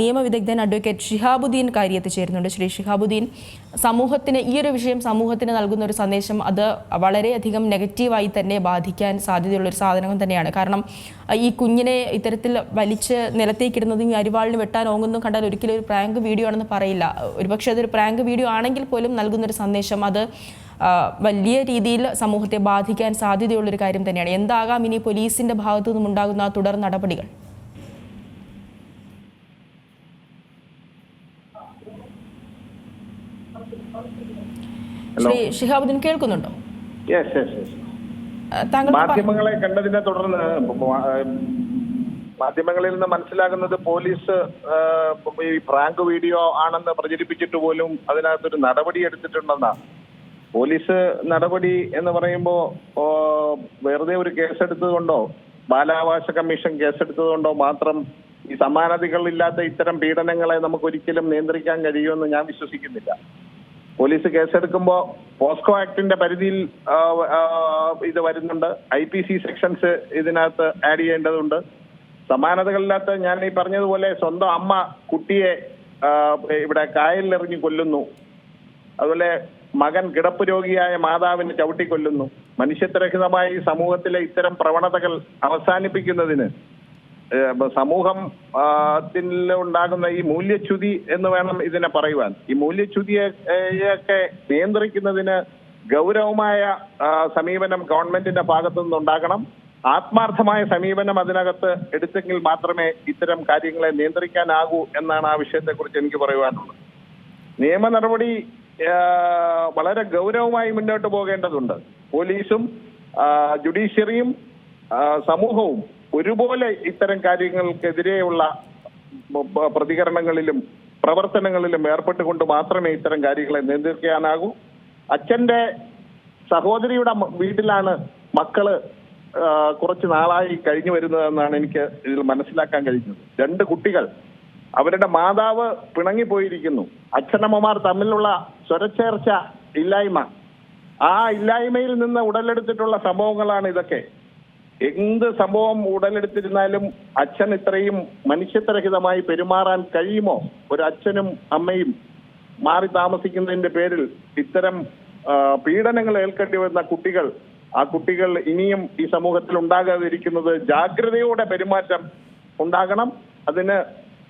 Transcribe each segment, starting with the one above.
നിയമവിദഗ്ധൻ advocate Shihabuddin കാര്യ എത്തിച്ചേരുന്നുണ്ട്. ശ്രീ ഷിഹാബുദ്ദീൻ സമൂഹത്തിന് ഈ ഒരു വിഷയം സമൂഹത്തിന് നൽകുന്ന ഒരു സന്ദേശം അത് വളരെയധികം നെഗറ്റീവായി തന്നെ ബാധിക്കാൻ സാധ്യതയുള്ള ഒരു സാധനം തന്നെയാണ്. കാരണം ഈ കുഞ്ഞിനെ ഇത്തരത്തിൽ വലിച്ച് നിലത്തേക്കിടുന്നതും ഈ അരിവാളിന് വെട്ടാൻ ഓങ്ങുന്നതും കണ്ടാൽ ഒരിക്കലും ഒരു പ്രാങ്ക് വീഡിയോ ആണെന്ന് പറയില്ല. ഒരുപക്ഷെ അതൊരു പ്രാങ്ക് വീഡിയോ ആണെങ്കിൽ പോലും നൽകുന്നൊരു സന്ദേശം അത് വലിയ രീതിയിൽ സമൂഹത്തെ ബാധിക്കാൻ സാധ്യതയുള്ളൊരു കാര്യം തന്നെയാണ്. എന്താകാം ഇനി പോലീസിന്റെ ഭാഗത്തു നിന്നും ഉണ്ടാകുന്ന ആ തുടർ നടപടികൾ? ശ്രീ ഷിഹാബുദ്ദീൻ കേൾക്കുന്നുണ്ടോ? മാധ്യമങ്ങളെ കണ്ടതിനെ തുടർന്ന് മാധ്യമങ്ങളിൽ നിന്ന് മനസ്സിലാകുന്നത് പോലീസ് ഈ പ്രാങ്ക് വീഡിയോ ആണെന്ന് പ്രചരിപ്പിച്ചിട്ട് പോലും അതിനകത്തൊരു നടപടി എടുത്തിട്ടുണ്ടെന്നാണ്. പോലീസ് നടപടി എന്ന് പറയുമ്പോ ഓ, വെറുതെ ഒരു കേസെടുത്തതുകൊണ്ടോ ബാലാവകാശ കമ്മീഷൻ കേസെടുത്തതുകൊണ്ടോ മാത്രം ഈ സമാനതകളില്ലാത്ത ഇത്തരം പീഡനങ്ങളെ നമുക്ക് ഒരിക്കലും നിയന്ത്രിക്കാൻ കഴിയുമെന്ന് ഞാൻ വിശ്വസിക്കുന്നില്ല. പോലീസ് കേസെടുക്കുമ്പോ പോസ്കോ ആക്ടിന്റെ പരിധിയിൽ ഇത് വരുന്നുണ്ട്. ഐ പി സി സെക്ഷൻസ് ഇതിനകത്ത് ആഡ് ചെയ്യേണ്ടതുണ്ട്. സമാനതകളില്ലാത്ത ഞാൻ ഈ പറഞ്ഞതുപോലെ സ്വന്തം അമ്മ കുട്ടിയെ ഇവിടെ കായലിലെറിഞ്ഞ് കൊല്ലുന്നു. അതുപോലെ മകൻ കിടപ്പ് രോഗിയായ മാതാവിനെ ചവിട്ടിക്കൊല്ലുന്നു. മനുഷ്യത്വരഹിതമായി സമൂഹത്തിലെ ഇത്തരം പ്രവണതകൾ അവസാനിപ്പിക്കുന്നതിന് സമൂഹം ത്തിൽ ഉണ്ടാകുന്ന ഈ മൂല്യച്യുതി എന്ന് വേണം ഇതിനെ പറയുവാൻ. ഈ മൂല്യച്യുതിയെ ഒക്കെ നിയന്ത്രിക്കുന്നതിന് ഗൗരവമായ സമീപനം ഗവൺമെന്റിന്റെ ഭാഗത്തു നിന്നുണ്ടാകണം. ആത്മാർത്ഥമായ സമീപനം അതിനകത്ത് എടുത്തെങ്കിൽ മാത്രമേ ഇത്തരം കാര്യങ്ങളെ നിയന്ത്രിക്കാനാകൂ എന്നാണ് ആ വിഷയത്തെക്കുറിച്ച് എനിക്ക് പറയുവാനുള്ളത്. നിയമ നടപടി വളരെ ഗൗരവമായി മുന്നോട്ട് പോകേണ്ടതുണ്ട്. പോലീസും ജുഡീഷ്യറിയും സമൂഹവും ഒരുപോലെ ഇത്തരം കാര്യങ്ങൾക്കെതിരെയുള്ള പ്രതികരണങ്ങളിലും പ്രവർത്തനങ്ങളിലും ഏർപ്പെട്ടുകൊണ്ട് മാത്രമേ ഇത്തരം കാര്യങ്ങളെ നിയന്ത്രിക്കാനാകൂ. അച്ഛന്റെ സഹോദരിയുടെ വീട്ടിലാണ് മക്കൾ കുറച്ച് നാളായി കഴിഞ്ഞു വരുന്നതെന്നാണ് എനിക്ക് ഇതിൽ മനസ്സിലാക്കാൻ കഴിഞ്ഞത്. രണ്ട് കുട്ടികൾ. അവരുടെ മാതാവ് പിണങ്ങിപ്പോയിരിക്കുന്നു. അച്ഛനമ്മമാർ തമ്മിലുള്ള സ്വരച്ചേർച്ച ഇല്ലായ്മ. ആ ഇല്ലായ്മയിൽ നിന്ന് ഉടലെടുത്തിട്ടുള്ള സംഭവങ്ങളാണ് ഇതൊക്കെ. എന്ത് സംഭവം ഉടലെടുത്തിരുന്നാലും അച്ഛൻ ഇത്രയും മനുഷ്യത്വരഹിതമായി പെരുമാറാൻ കഴിയുമോ? ഒരു അച്ഛനും അമ്മയും മാറി താമസിക്കുന്നതിന്റെ പേരിൽ ഇത്തരം പീഡനങ്ങൾ ഏൽക്കേണ്ടി വരുന്ന കുട്ടികൾ ആ കുട്ടികൾ ഇനിയും ഈ സമൂഹത്തിൽ ഉണ്ടാകാതിരിക്കുന്നത് ജാഗ്രതയോടെ പെരുമാറ്റം ഉണ്ടാകണം. അതിന്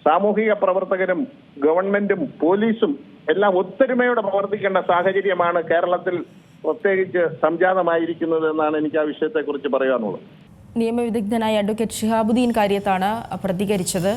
സാമൂഹിക പ്രവർത്തകരും ഗവൺമെന്റും പോലീസും എല്ലാം ഒത്തൊരുമയോടെ പ്രവർത്തിക്കേണ്ട സാഹചര്യമാണ് കേരളത്തിൽ പ്രത്യേകിച്ച് സംജാതമായിരിക്കുന്നത് എന്നാണ് എനിക്ക് ആ വിഷയത്തെക്കുറിച്ച് പറയാനുള്ളത്. നിയമവിദഗ്ധനായ അഡ്വക്കേറ്റ് ഷിഹാബുദ്ദീൻ കാര്യത്താണ് പ്രതികരിച്ചത്.